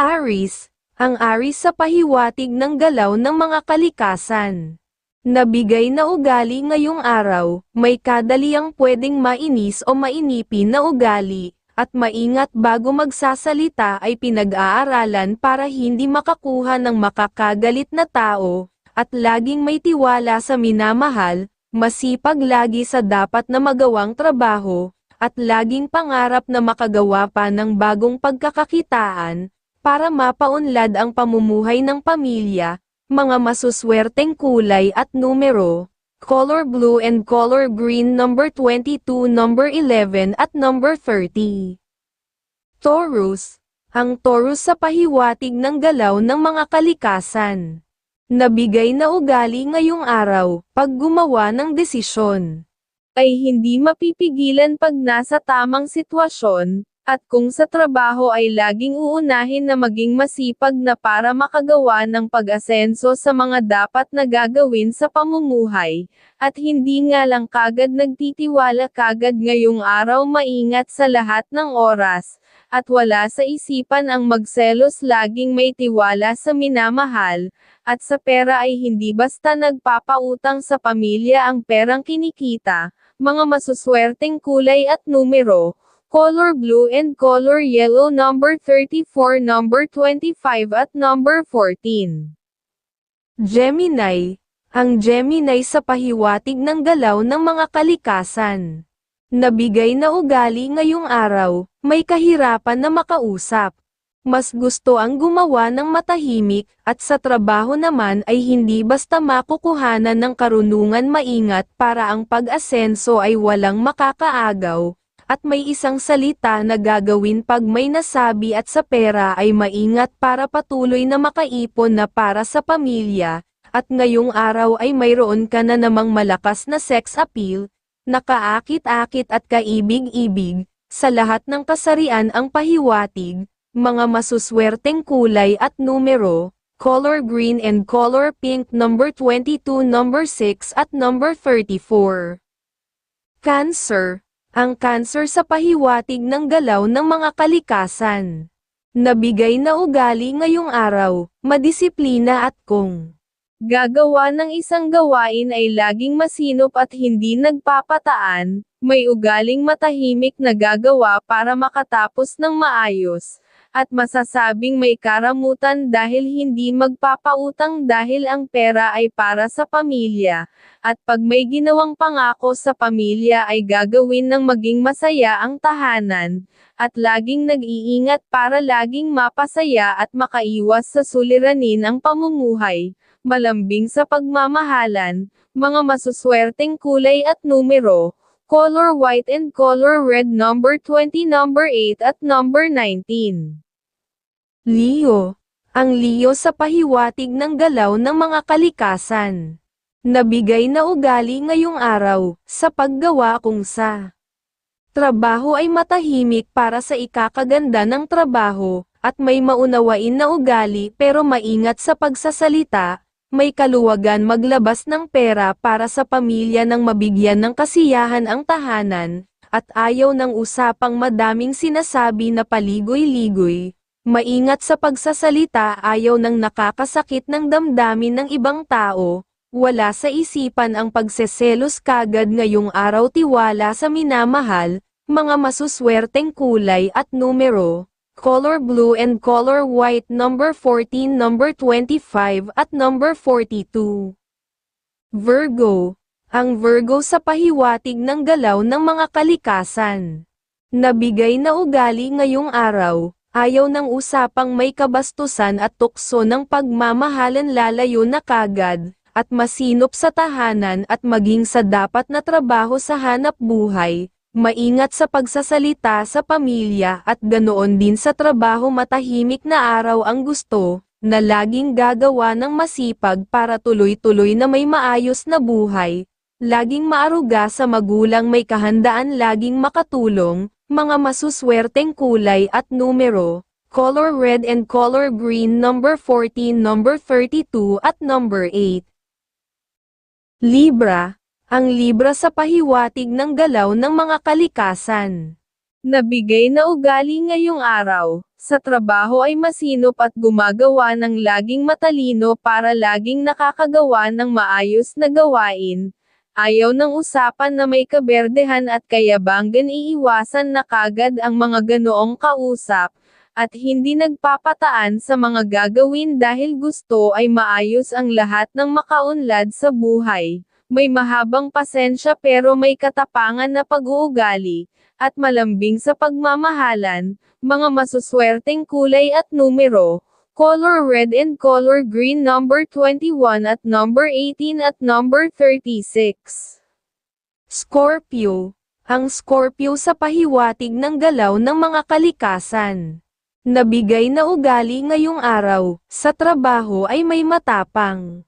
Aris, ang Aris sa pahiwatig ng galaw ng mga kalikasan. Nabigay na ugali ngayong araw, may kadaliang pwedeng mainis o mainipin na ugali, at maingat bago magsasalita ay pinag-aaralan para hindi makakuha ng makakagalit na tao, at laging may tiwala sa minamahal, masipag lagi sa dapat na magawang trabaho, at laging pangarap na makagawa pa ng bagong pagkakakitaan, para mapaunlad ang pamumuhay ng pamilya, mga masuswerteng kulay at numero, color blue and color green number 22, number 11 at number 30. Taurus, ang Taurus sa pahiwatig ng galaw ng mga kalikasan. Nabigay na ugali ngayong araw, pag gumawa ng desisyon. Ay hindi mapipigilan pag nasa tamang sitwasyon, at kung sa trabaho ay laging uunahin na maging masipag na para makagawa ng pag-asenso sa mga dapat na gagawin sa pamumuhay, at hindi nga lang kagad nagtitiwala kagad ngayong araw maingat sa lahat ng oras, at wala sa isipan ang magselos laging may tiwala sa minamahal, at sa pera ay hindi basta nagpapautang sa pamilya ang perang kinikita, mga masuswerteng kulay at numero, color blue and color yellow number 34 number 25 at number 14. Gemini, ang Gemini sa pahiwatig ng galaw ng mga kalikasan. Nabigay na ugali ngayong araw, may kahirapan na makausap. Mas gusto ang gumawa ng matahimik, at sa trabaho naman ay hindi basta makukuhanan ng karunungan maingat para ang pag-asenso ay walang makakaagaw, at may isang salita na gagawin pag may nasabi at sa pera ay maingat para patuloy na makaipon na para sa pamilya, at ngayong araw ay mayroon ka na namang malakas na sex appeal, nakaakit-akit at kaibig-ibig, sa lahat ng kasarian ang pahiwatig, mga masuswerteng kulay at numero, color green and color pink number 22 number 6 at number 34. Cancer, ang cancer sa pahiwatig ng galaw ng mga kalikasan. Nabigay na ugali ngayong araw, madisiplina at kung gagawa ng isang gawain ay laging masinop at hindi nagpapataan, may ugaling matahimik na gagawa para makatapos ng maayos, at masasabing may karamutan dahil hindi magpapautang dahil ang pera ay para sa pamilya, at pag may ginawang pangako sa pamilya ay gagawin ng maging masaya ang tahanan, at laging nag-iingat para laging mapasaya at makaiwas sa suliranin ang pamumuhay, malambing sa pagmamahalan, mga masuswerteng kulay at numero, color white and color red number 20 number 8 at number 19. Leo. Ang Leo sa pahiwatig ng galaw ng mga kalikasan. Nabigay na ugali ngayong araw, sa paggawa kung sa trabaho ay matahimik para sa ikakaganda ng trabaho, at may maunawain na ugali pero maingat sa pagsasalita, may kaluwagan maglabas ng pera para sa pamilya nang mabigyan ng kasiyahan ang tahanan, at ayaw ng usapang madaming sinasabi na paligoy-ligoy, maingat sa pagsasalita ayaw ng nakakasakit ng damdamin ng ibang tao, wala sa isipan ang pagseselos kagad ngayong araw tiwala sa minamahal, mga masuswerteng kulay at numero color blue and color white number 14 number 25 at number 42. Virgo. Ang Virgo sa pahiwatig ng galaw ng mga kalikasan. Nabigay na ugali ngayong araw, ayaw ng usapang may kabastusan at tukso ng pagmamahalan lalayo na kagad, at masinop sa tahanan at maging sa dapat na trabaho sa hanap buhay, Maingat sa pagsasalita sa pamilya at ganoon din sa trabaho matahimik na araw ang gusto, na laging gagawa ng masipag para tuloy-tuloy na may maayos na buhay, laging maaruga sa magulang may kahandaan laging makatulong, mga masuswerteng kulay at numero, color red and color green number 14 number 32 at number 8. Libra, ang Libra sa pahiwatig ng galaw ng mga kalikasan. Nabigay na ugali ngayong araw, sa trabaho ay masinop at gumagawa ng laging matalino para laging nakakagawa ng maayos na gawain. Ayaw ng usapan na may kaberdehan at kayabangan iiwasan na kagad ang mga ganoong kausap, at hindi nagpapataan sa mga gagawin dahil gusto ay maayos ang lahat ng makaunlad sa buhay. May mahabang pasensya pero may katapangan na pag-uugali, at malambing sa pagmamahalan, mga masuswerteng kulay at numero, color red and color green number 21 at number 18 at number 36. Scorpio. Ang Scorpio sa pahiwatig ng galaw ng mga kalikasan. Nabigay na ugali ngayong araw, sa trabaho ay may matapang.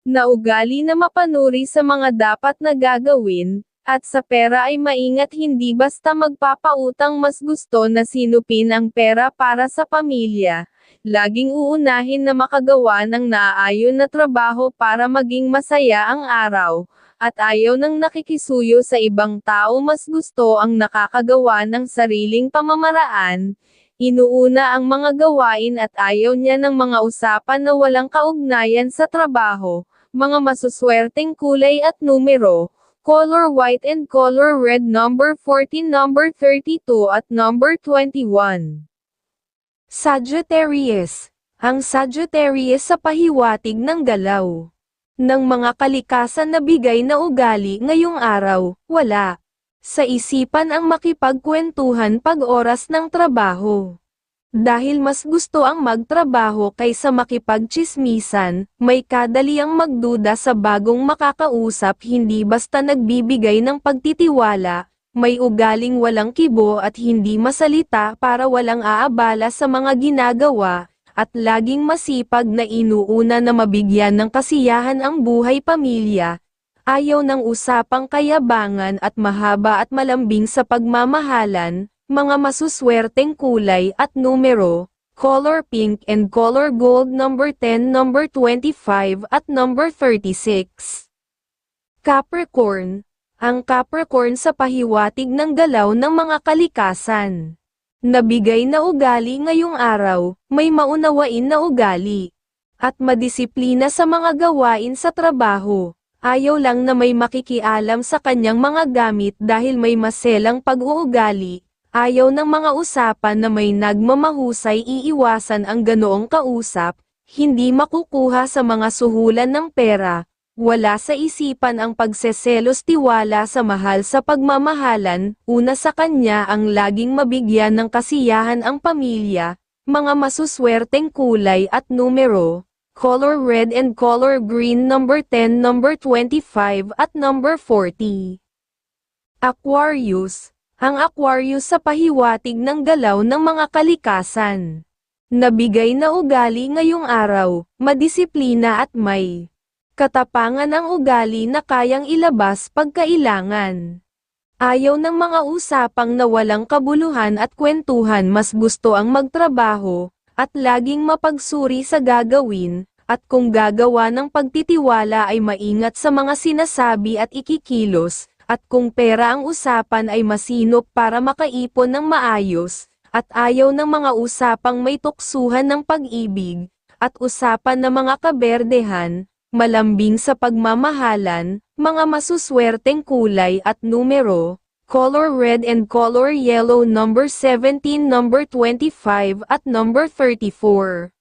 Na ugali na mapanuri sa mga dapat na gagawin, at sa pera ay maingat hindi basta magpapautang mas gusto na sinupin ang pera para sa pamilya. Laging uunahin na makagawa ng naaayon na trabaho para maging masaya ang araw, at ayaw ng nakikisuyo sa ibang tao mas gusto ang nakakagawa ng sariling pamamaraan, inuuna ang mga gawain at ayaw niya ng mga usapan na walang kaugnayan sa trabaho, mga masuswerteng kulay at numero, color white and color red number 14 number 32 at number 21. Sagittarius. Ang Sagittarius sa pahiwatig ng galaw. Ng mga kalikasan na bigay na ugali ngayong araw, wala. Sa isipan ang makipagkwentuhan pag oras ng trabaho. Dahil mas gusto ang magtrabaho kaysa makipagchismisan, may kadaliang magduda sa bagong makakausap hindi basta nagbibigay ng pagtitiwala, may ugaling walang kibo at hindi masalita para walang aabala sa mga ginagawa, at laging masipag na inuuna na mabigyan ng kasiyahan ang buhay pamilya. Ayaw ng usapang kayabangan at mahaba at malambing sa pagmamahalan, mga masuswerteng kulay at numero, color pink and color gold number 10 number 25 at number 36. Capricorn. Ang Capricorn sa pahiwatig ng galaw ng mga kalikasan. Nabigay na ugali ngayong araw, may maunawain na ugali. At madisiplina sa mga gawain sa trabaho. Ayaw lang na may makikialam sa kanyang mga gamit dahil may maselang pag-uugali. Ayaw ng mga usapan na may nagmamahusay iiwasan ang ganoong kausap, hindi makukuha sa mga suhulan ng pera, wala sa isipan ang pagseselos tiwala sa mahal sa pagmamahalan, una sa kanya ang laging mabigyan ng kasiyahan ang pamilya, mga masuswerteng kulay at numero, color red and color green number 10 number 25 at number 40. Aquarius, ang Aquarius sa pahiwatig ng galaw ng mga kalikasan. Nabigay na ugali ngayong araw, madisiplina at may katapangan ang ugali na kayang ilabas pagkailangan. Ayaw ng mga usapang na walang kabuluhan at kwentuhan mas gusto ang magtrabaho, at laging mapagsuri sa gagawin, at kung gagawa ng pagtitiwala ay maingat sa mga sinasabi at ikikilos, at kung pera ang usapan ay masinop para makaipon ng maayos, at ayaw ng mga usapang may tuksuhan ng pag-ibig, at usapan ng mga kaberdehan, malambing sa pagmamahalan, mga masuswerteng kulay at numero, color red and color yellow number 17 number 25 at number 34.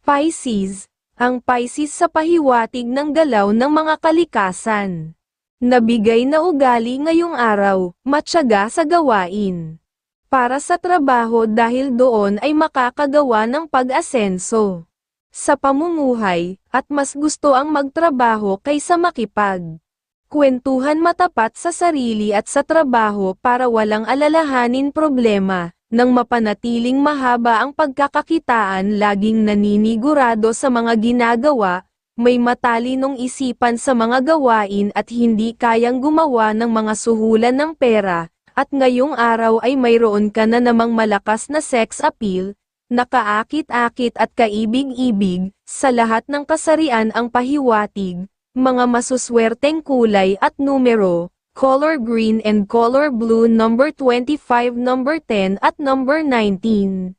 Pisces, ang Pisces sa pahiwatig ng galaw ng mga kalikasan. Nabigay na ugali ngayong araw, matyaga sa gawain. Para sa trabaho dahil doon ay makakagawa ng pag-asenso sa pamumuhay, at mas gusto ang magtrabaho kaysa makipag. Kwentuhan matapat sa sarili at sa trabaho para walang alalahanin problema, nang mapanatiling mahaba ang pagkakakitaan laging naninigurado sa mga ginagawa, may matalinong isipan sa mga gawain at hindi kayang gumawa ng mga suhulan ng pera, at ngayong araw ay mayroon ka na namang malakas na sex appeal, nakaakit-akit at kaibig-ibig, sa lahat ng kasarian ang pahiwatig, mga masuswerteng kulay at numero, color green and color blue number 25 number 10 at number 19.